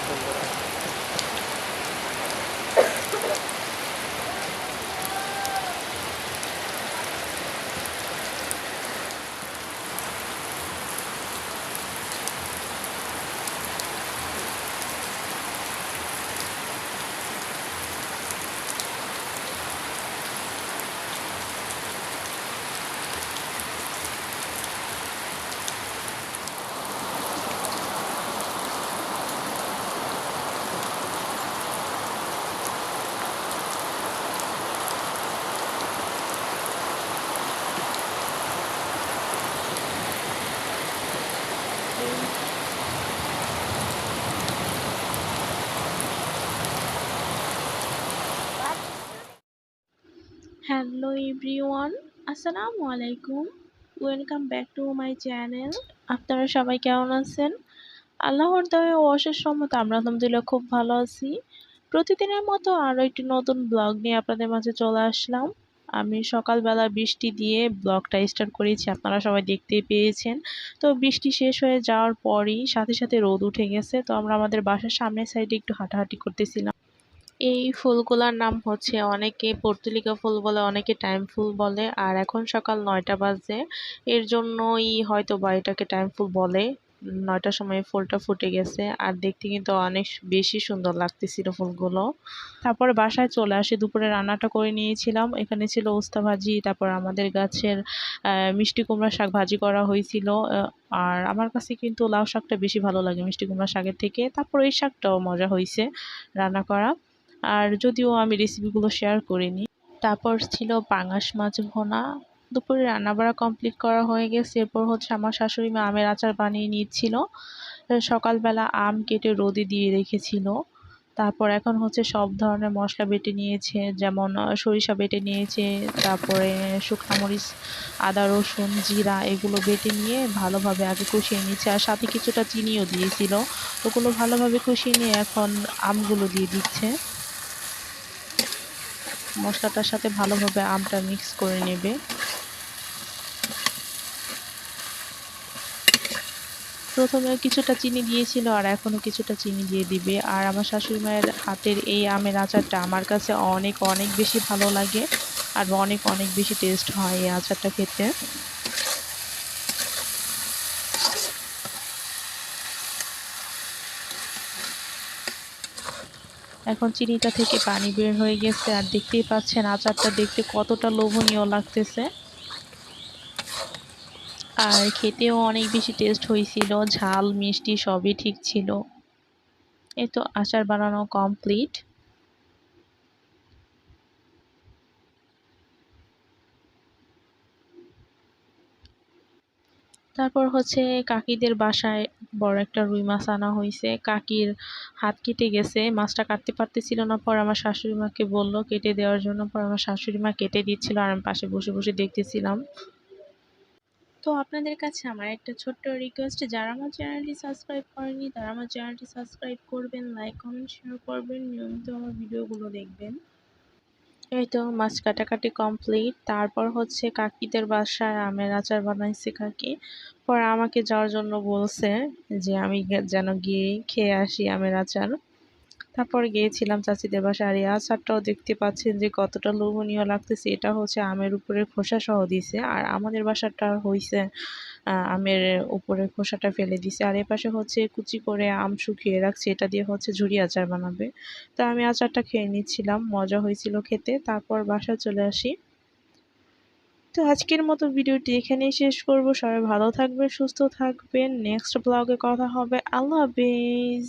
分ぐらい。হ্যালো everyone আসসালামু আলাইকুম welcome back to my channel আপনারা সবাই কেমন আছেন? আল্লাহর দয়ে অশেষ সম্মত আমরা আলহামদুলিল্লাহ খুব ভালো আছি। প্রতিদিনের মতো আরও একটি নতুন ব্লগ নিয়ে আপনাদের মাঝে চলে আসলাম। আমি সকালবেলা বৃষ্টি দিয়ে ব্লগটা স্টার্ট করেছি, আপনারা সবাই দেখতেই পেয়েছেন। তো বৃষ্টি শেষ হয়ে যাওয়ার পরই সাথে সাথে রোদ উঠে গেছে, তো আমরা আমাদের বাসার সামনের সাইডে একটু হাঁটাহাঁটি করতেছিলাম। এই ফুলগুলার নাম হচ্ছে অনেকে পর্তুলিকা ফুল বলে, অনেকে টাইম ফুল বলে। আর এখন সকাল নয়টা বাজে। এর জন্যই হয়তো বা এটাকে টাইম ফুল বলে। নয়টার সময় ফুলটা ফুটে গেছে। আর দেখতে কিন্তু অনেক বেশি সুন্দর লাগতেছিল ফুলগুলো। তারপরে বাসায় চলে আসে। দুপুরে রান্নাটা করে নিয়েছিলাম। এখানে ছিল উস্তা ভাজি, তারপর আমাদের গাছের মিষ্টি কুমড়া শাক ভাজি করা হয়েছিল। আর আমার কাছে কিন্তু লাউ শাকটা বেশি ভালো লাগে মিষ্টি কুমড়া শাকের থেকে। তারপর এই শাকটাও মজা হয়েছে রান্না করা। আর যদিও আমি রেসিপিগুলো শেয়ার করিনি। তারপর ছিল পাঙাশ মাছ ভোনা। দুপুরে রান্নাবাড়া কমপ্লিট করা হয়ে গেছে। এরপর হচ্ছে আমার শাশুড়ি মা আমের আচার বানিয়ে নিচ্ছিল। সকালবেলা আম কেটে রোদে দিয়ে রেখেছিল। তারপর এখন হচ্ছে সব ধরনের মশলা বেটে নিয়েছে, যেমন সরিষা বেটে নিয়েছে, তারপরে শুকনো আদা, রসুন, জিরা এগুলো বেটে নিয়ে ভালোভাবে আগে কষিয়ে নিয়েছে। আর সাথে কিছুটা চিনিও দিয়েছিল। ওগুলো ভালোভাবে কষিয়ে নিয়ে এখন আমগুলো দিয়ে দিচ্ছে। মশলাটার সাথে ভালোভাবে আমটা মিক্স করে নেবে। প্রথমে কিছুটা চিনি দিয়েছিল আর এখনও কিছুটা চিনি দিয়ে দিবে। আর আমার শাশুড়ি মায়ের হাতের এই আমের আচারটা আমার কাছে অনেক অনেক বেশি ভালো লাগে আর অনেক অনেক বেশি টেস্ট হয় এই আচারটা খেতে। এখন চিনিটা থেকে পানি বের হয়ে গেছে আর দেখতেই পাচ্ছেন আচারটা দেখতে কতটা লোভনীয় লাগতেছে। আর খেতেও অনেক বেশি টেস্ট হয়েছিল, ঝাল, মিষ্টি সবই ঠিক ছিল। এই তো আচার বানানো কমপ্লিট তারপর হচ্ছে কাকিদের বাসায় বড় একটা রুই মাছ আনা হয়েছে কাকির হাত কেটে গেছে, মাছটা কাটতে পারতেছিল না। পর আমার শাশুড়ি মাকে বলল কেটে দেওয়ার জন্য। পর আমার শাশুড়ি মা কেটে দিচ্ছিল আর আমি পাশে বসে বসে দেখতেছিলাম। তো আপনাদের কাছে আমার একটা ছোট্ট রিকোয়েস্ট যারা আমার চ্যানেলটি সাবস্ক্রাইব করেনি তারা আমার চ্যানেলটি সাবস্ক্রাইব করবেন লাইক কমেন্ট শেয়ার করবেন। নিয়মিত আমার ভিডিওগুলো দেখবেন। এই তো, মাছ কাটাকাটি কমপ্লিট তারপর হচ্ছে কাকিদের বাসায় আমের আচার বানাইছি কাকি। পরে আমাকে যাওয়ার জন্য বলছে যে, আমি যেন গিয়ে খেয়ে আসি আমের আচার। তারপর গিয়েছিলাম চাচিদের বাসায়। আর এই আচারটাও দেখতে পাচ্ছেন যে কতটা লোভনীয় লাগতেছে। এটা হচ্ছে আমের উপরে খোসা সহ দিছে আর আমাদের বাসাটা হয়েছে আমের উপরে খোসাটা ফেলে দিছে। আর এপাশে হচ্ছে কুচি করে আম শুকিয়ে রাখছে। এটা দিয়ে হচ্ছে ঝুড়ি আচার বানাবে। তো আমি আচারটা খেয়ে নিচ্ছিলাম, মজা হয়েছিল খেতে। তারপর বাসায় চলে আসি। তো আজকের মতো ভিডিওটি এখানেই শেষ করব। সবাই ভালো থাকবে সুস্থ থাকবেন। নেক্সট ব্লগে কথা হবে। আল্লাহ হাফিজ।